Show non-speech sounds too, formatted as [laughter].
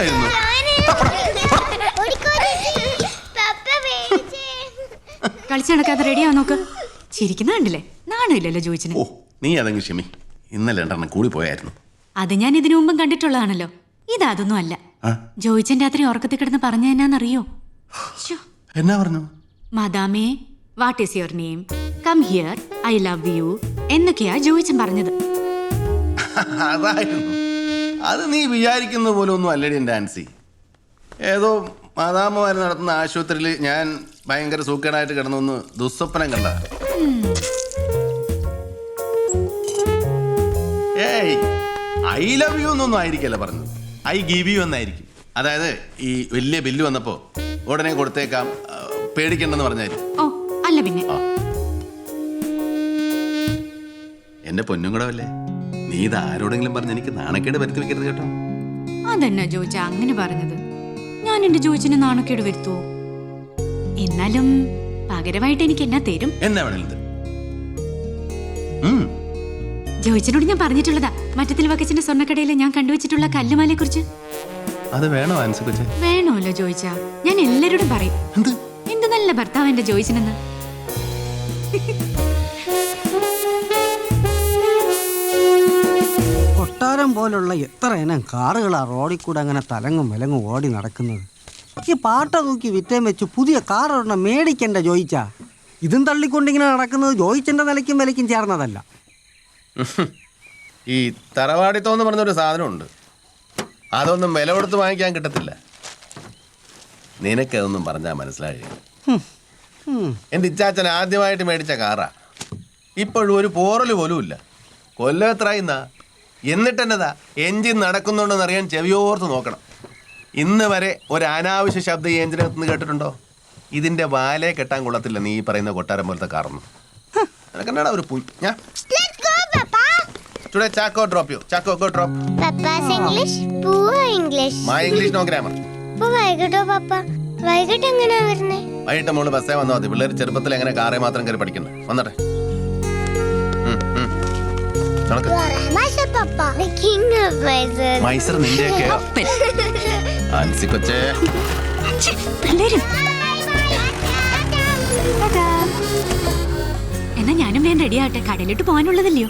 ഇല്ലായിരുന്നു കളിച്ചു നടക്കാതെ റെഡിയാ നോക്ക്. ചിരിക്കുന്ന കണ്ടില്ലേ? നാണില്ലല്ലോ ചോദിച്ചു ഓ നീ അതെങ്കിൽ ക്ഷമി. ഇന്നലെ രണ്ടെണ്ണം കൂടി പോയായിരുന്നു. അത് ഞാൻ ഇതിനു മുമ്പും കണ്ടിട്ടുള്ളതാണല്ലോ. ഇതൊന്നും അല്ല. ജോയിച്ചൻ രാത്രി ഉറക്കത്തിൽ കിടന്ന് പറഞ്ഞു എന്നാന്നറിയോ? എന്നാ പറഞ്ഞു? മദാമേ what is your name come here I love you എന്നൊക്കെയാ Joichan പറഞ്ഞത്. [laughs] അതായിരുന്നു. അത് നീ വിചാരിക്കുന്ന പോലെ ഒന്നും അല്ലടി എന്റെ ആൻസി. ഏതോ മാതാമ്മമാർ നടത്തുന്ന ആശുപത്രിയിൽ ഞാൻ ഭയങ്കര സൂക്കേടായിട്ട് കിടന്നു ദുസ്വപ്നം കണ്ട. ഏയ് ഐ ലവ് യു എന്നൊന്നും ആയിരിക്കല്ല പറഞ്ഞത്. ഐ ഗിവ് യു എന്നായിരിക്കും. അതായത് ഈ വലിയ ബില്ല് വന്നപ്പോ ഉടനെ കൊടുത്തേക്കാം പേടിക്കണ്ടെന്ന് പറഞ്ഞായിരിക്കും. ഓ അല്ല പിന്നെ. എന്റെ പൊന്നും കൂടെ അല്ലേ നീ ഇത് ആരോടെങ്കിലും പറഞ്ഞ് എനിക്ക് നാണക്കേട് വരുത്തി വെക്കരുത് കേട്ടോ. അതന്നെ ജോജ അങ്ങനെ പറഞ്ഞത്. ഞാൻ എന്റെ ജോജിന് നാണക്കേട് വരുത്തുവോ? എന്നാലും പകരമായിട്ട് എനിക്ക് എന്നാ തരും? എന്നാ വേണേലും തരും. ഉം. ജോയിച്ചനോട് ഞാൻ പറഞ്ഞിട്ടുള്ളതാ. മറ്റത്തിൽ വക്കച്ചിന്റെ സ്വർണക്കടയിൽ ഞാൻ കണ്ടുവച്ചിട്ടുള്ള കല്ലുമാലയെ കുറിച്ച് അത് വേണോ ആൻസി കൊച്ചെ? വേണമല്ലോ ജോയിച്ച ഞാൻ എല്ലാരോടും പറയും. എന്ത്? എന്ത് നല്ല ഭർത്താവ് എന്റെ ജോയിച്ചനെന്ന് കൊട്ടാരം പോലുള്ള എത്ര ഇനം കാറുകളാ റോഡിൽ കൂടെ അങ്ങനെ തലങ്ങും വിലങ്ങും ഓടി നടക്കുന്നത്? ഈ പാട്ട തൂക്കി വിറ്റേം വെച്ച് പുതിയ കാറൊരെണ്ണം മേടിക്കണ്ട ജോയിച്ചാ. ഇതും തള്ളിക്കൊണ്ടിങ്ങനെ നടക്കുന്നത് ജോയിച്ചന്റെ നിലയ്ക്കും വിലയ്ക്കും ചേർന്നതല്ല. ഈ തറവാടിത്തം എന്ന് പറഞ്ഞൊരു സാധനമുണ്ട്. അതൊന്നും വില കൊടുത്ത് വാങ്ങിക്കാൻ കിട്ടത്തില്ല. നിനക്കതൊന്നും പറഞ്ഞാൽ മനസ്സിലായി. എന്റെ ഇച്ചാച്ചൻ ആദ്യമായിട്ട് മേടിച്ച കാറാ. ഇപ്പോഴും ഒരു പോറൽ പോലും ഇല്ല കൊല്ലം എത്രയുന്നാ എന്നിട്ട് എന്നതാ എഞ്ചിൻ നടക്കുന്നുണ്ടോന്ന് അറിയാൻ ചെവിയോർത്ത് നോക്കണം. ഇന്ന് വരെ ഒരു അനാവശ്യ ശബ്ദ ഈ എഞ്ചിനകത്ത് നിന്ന് കേട്ടിട്ടുണ്ടോ? ഇതിന്റെ വാലേ കെട്ടാൻ കൊള്ളത്തില്ല നീ ഈ പറയുന്ന കൊട്ടാരം പോലത്തെ കാറൊന്നും. നിനക്കെന്നാടാ ഒരു പുൽ ഞാൻ. Today Chacko drop you Chacko go drop papa's English പൂവ English my English no grammar ഇപ്പൊ വൈകിട്ടോ പപ്പ. വൈകിട്ട് എങ്ങനെയാ വരുന്നേ? വൈകിട്ട് മോൾ ബസ്സേ വന്നാൽ മതി. പിള്ളേർ ചെറുപ്പത്തിൽ എങ്ങനെ കാറേ മാത്രം കയറി പഠിക്കുന്നത് വന്നട്ടെ. നടക്ക്. പപ്പ കിങ്. മൈസർ നിന്റെയൊക്കെയോ അപ്പൻ. ആൻസി കൊച്ചേ. ഛെ, പിള്ളേരും. എന്നാ ഞാനും വേഗം റെഡി ആവട്ടെ. കടയിലോട്ട് പോകാനുള്ളതല്ലയോ?